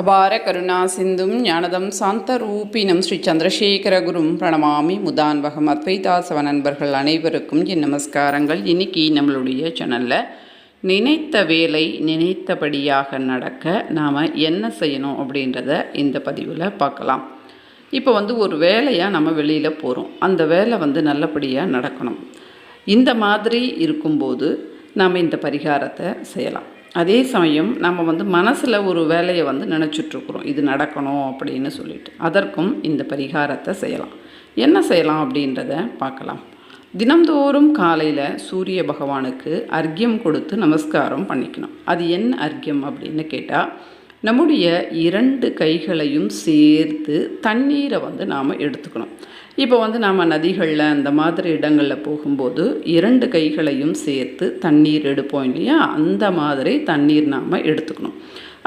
அபார கருணா சிந்தும் ஞானதம் சாந்த ரூபினம் ஸ்ரீ சந்திரசேகர குரும் பிரணமாமி முதான்வகம் அத்வைதாசவ நண்பர்கள் அனைவருக்கும் என் நமஸ்காரங்கள். இன்னைக்கு நம்மளுடைய சேனலில் நினைத்த வேலை நினைத்தபடியாக நடக்க நாம் என்ன செய்யணும் அப்படின்றத இந்த பதிவில் பார்க்கலாம். இப்போ வந்து ஒரு வேலையாக நம்ம வெளியில் போகிறோம் அந்த வேலை வந்து நல்லபடியாக நடக்கணும். இந்த மாதிரி இருக்கும்போது நாம் இந்த பரிகாரத்தை செய்யலாம். அதே சமயம் நம்ம வந்து மனசில் ஒரு வேலையை வந்து நினச்சிட்ருக்குறோம். இது நடக்கணும் அப்படின்னு சொல்லிட்டு. அதற்கும் இந்த பரிகாரத்தை செய்யலாம். என்ன செய்யலாம் அப்படின்றத பார்க்கலாம். தினம்தோறும் காலையில் சூரிய பகவானுக்கு அர்க்கியம் கொடுத்து நமஸ்காரம் பண்ணிக்கணும். அது என்ன அர்க்கியம் அப்படின்னு கேட்டால் நம்முடைய இரண்டு கைகளையும் சேர்த்து தண்ணீரை வந்து நாம் எடுத்துக்கணும். இப்போ வந்து நாம் நதிகளில் அந்த மாதிரி இடங்களில் போகும்போது இரண்டு கைகளையும் சேர்த்து தண்ணீர் எடுப்போம் இல்லையா? அந்த மாதிரி தண்ணீர் நாம் எடுத்துக்கணும்.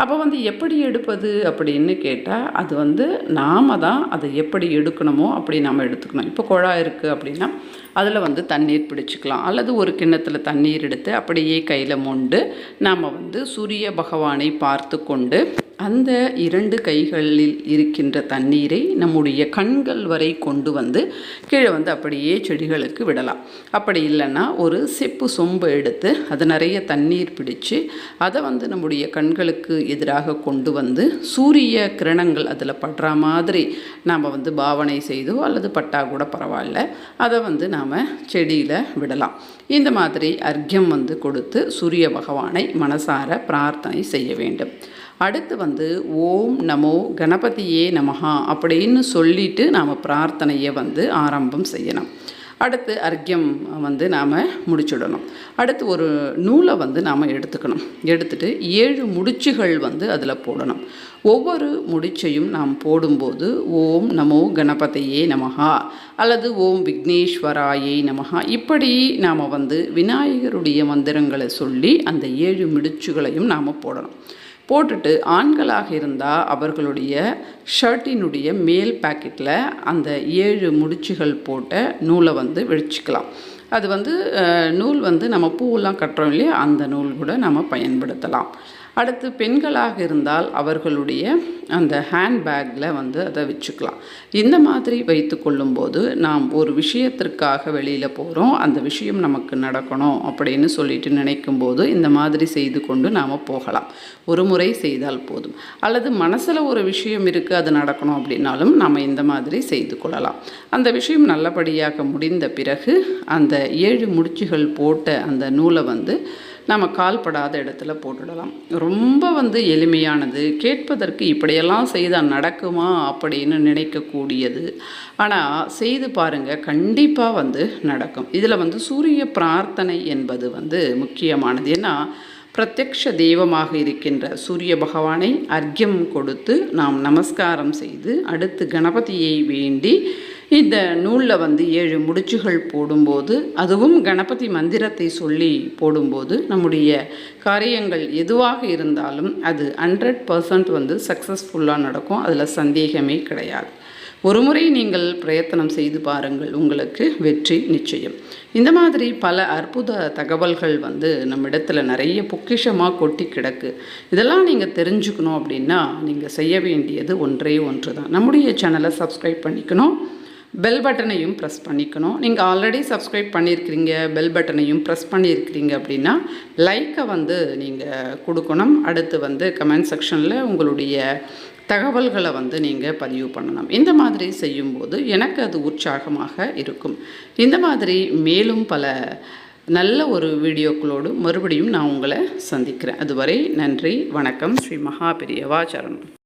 அப்போ வந்து எப்படி எடுப்பது அப்படின்னு கேட்டால் அது வந்து நாம் தான் அதை எப்படி எடுக்கணுமோ அப்படி நாம் எடுத்துக்கணும். இப்போ குழாய் இருக்குது அப்படின்னா அதில் வந்து தண்ணீர் பிடிச்சிக்கலாம். அல்லது ஒரு கிண்ணத்தில் தண்ணீர் எடுத்து அப்படியே கையில் மொண்டு நாம் வந்து சூரிய பகவானை பார்த்து கொண்டு அந்த இரண்டு கைகளில் இருக்கின்ற தண்ணீரை நம்முடைய கண்கள் வரை கொண்டு வந்து கீழே வந்து அப்படியே செடிகளுக்கு விடலாம். அப்படி இல்லைன்னா ஒரு செப்பு சொம்பு எடுத்து அது நிறைய தண்ணீர் பிடிச்சு அதை வந்து நம்முடைய கண்களுக்கு எதிராக கொண்டு வந்து சூரிய கிரணங்கள் அதில் படுற மாதிரி நாம் வந்து பாவனை செய்தோ அல்லது பட்டா கூட பரவாயில்ல அதை வந்து நாம் செடியில் விடலாம். இந்த மாதிரி அர்க்கியம் வந்து கொடுத்து சூரிய பகவானை மனசார பிரார்த்தனை செய்ய வேண்டும். அடுத்து வந்து ஓம் நமோ கணபதியே நமஹா அப்படின்னு சொல்லிட்டு நாம் பிரார்த்தனையை வந்து ஆரம்பம் செய்யணும். அடுத்து அர்க்கியம் வந்து நாம் முடிச்சுடணும். அடுத்து ஒரு நூலை வந்து நாம் எடுத்துக்கணும். எடுத்துட்டு ஏழு முடிச்சுகள் வந்து அதில் போடணும். ஒவ்வொரு முடிச்சையும் நாம் போடும்போது ஓம் நமோ கணபதியே நமகா அல்லது ஓம் விக்னேஸ்வராயே நமகா இப்படி நாம் வந்து விநாயகருடைய மந்திரங்களை சொல்லி அந்த ஏழு முடிச்சுகளையும் நாம் போடணும். போட்டுட்டு ஆண்களாக இருந்தால் அவர்களுடைய ஷர்ட்டினுடைய மேல் பேக்கெட்டில் அந்த ஏழு முடிச்சுகள் போட்ட நூலை வந்து வெடிச்சிக்கலாம். அது வந்து நூல் வந்து நம்ம பூவெல்லாம் கட்டுறோம் இல்லையா? அந்த நூல் கூட நம்ம பயன்படுத்தலாம். அடுத்து பெண்களாக இருந்தால் அவர்களுடைய அந்த ஹேண்ட்பேக்கில் வந்து அதை வச்சுக்கலாம். இந்த மாதிரி வைத்து கொள்ளும்போது நாம் ஒரு விஷயத்திற்காக வெளியில் போகிறோம் அந்த விஷயம் நமக்கு நடக்கணும் அப்படின்னு சொல்லிட்டு நினைக்கும் போது இந்த மாதிரி செய்து கொண்டு நாம் போகலாம். ஒரு முறை செய்தால் போதும். அல்லது மனசில் ஒரு விஷயம் இருக்குது அது நடக்கணும் அப்படின்னாலும் நாம் இந்த மாதிரி செய்து கொள்ளலாம். அந்த விஷயம் நல்லபடியாக முடிந்த பிறகு அந்த ஏழு முடிச்சுகள் போட்ட அந்த நூலை வந்து நம்ம கால்படாத இடத்துல போட்டுடலாம். ரொம்ப வந்து எளிமையானது. கேட்பதற்கு இப்படியெல்லாம் செய்தால் நடக்குமா அப்படின்னு நினைக்கக்கூடியது. ஆனால் செய்து பாருங்கள் கண்டிப்பாக வந்து நடக்கும். இதில் வந்து சூரிய பிரார்த்தனை என்பது வந்து முக்கியமானது. ஏன்னா பிரத்யக்ஷ தெய்வமாக இருக்கின்ற சூரிய பகவானை அர்க்கியம் கொடுத்து நாம் நமஸ்காரம் செய்து அடுத்து கணபதியை வேண்டி இந்த நூலில் வந்து ஏழு முடிச்சுகள் போடும்போது அதுவும் கணபதி மந்திரத்தை சொல்லி போடும்போது நம்முடைய காரியங்கள் எதுவாக இருந்தாலும் அது ஹண்ட்ரட் பர்சன்ட் வந்து சக்ஸஸ்ஃபுல்லாக நடக்கும். அதில் சந்தேகமே கிடையாது. ஒரு முறை நீங்கள் பிரயத்தனம் செய்து பாருங்கள். உங்களுக்கு வெற்றி நிச்சயம். இந்த மாதிரி பல அற்புத தகவல்கள் வந்து நம்ம இடத்துல நிறைய பொக்கிஷமாக கொட்டி கிடக்கு. இதெல்லாம் நீங்கள் தெரிஞ்சுக்கணும் அப்படின்னா நீங்கள் செய்ய வேண்டியது ஒன்றே ஒன்று தான் நம்முடைய சேனலை சப்ஸ்கிரைப் பண்ணிக்கணும். பெல் பட்டனையும் ப்ரெஸ் பண்ணிக்கணும். நீங்கள் ஆல்ரெடி சப்ஸ்கிரைப் பண்ணியிருக்கிறீங்க பெல் பட்டனையும் ப்ரெஸ் பண்ணியிருக்கிறீங்க அப்படின்னா லைக்கை வந்து நீங்கள் கொடுக்கணும். அடுத்து வந்து கமெண்ட் செக்ஷனில் உங்களுடைய தகவல்களை வந்து நீங்கள் பதிவு பண்ணணும். இந்த மாதிரி செய்யும்போது எனக்கு அது உற்சாகமாக இருக்கும். இந்த மாதிரி மேலும் பல நல்ல ஒரு வீடியோக்களோடு மறுபடியும் நான் உங்களை சந்திக்கிறேன். அதுவரை நன்றி வணக்கம். ஸ்ரீ மகாபிரியவாச்சரணம்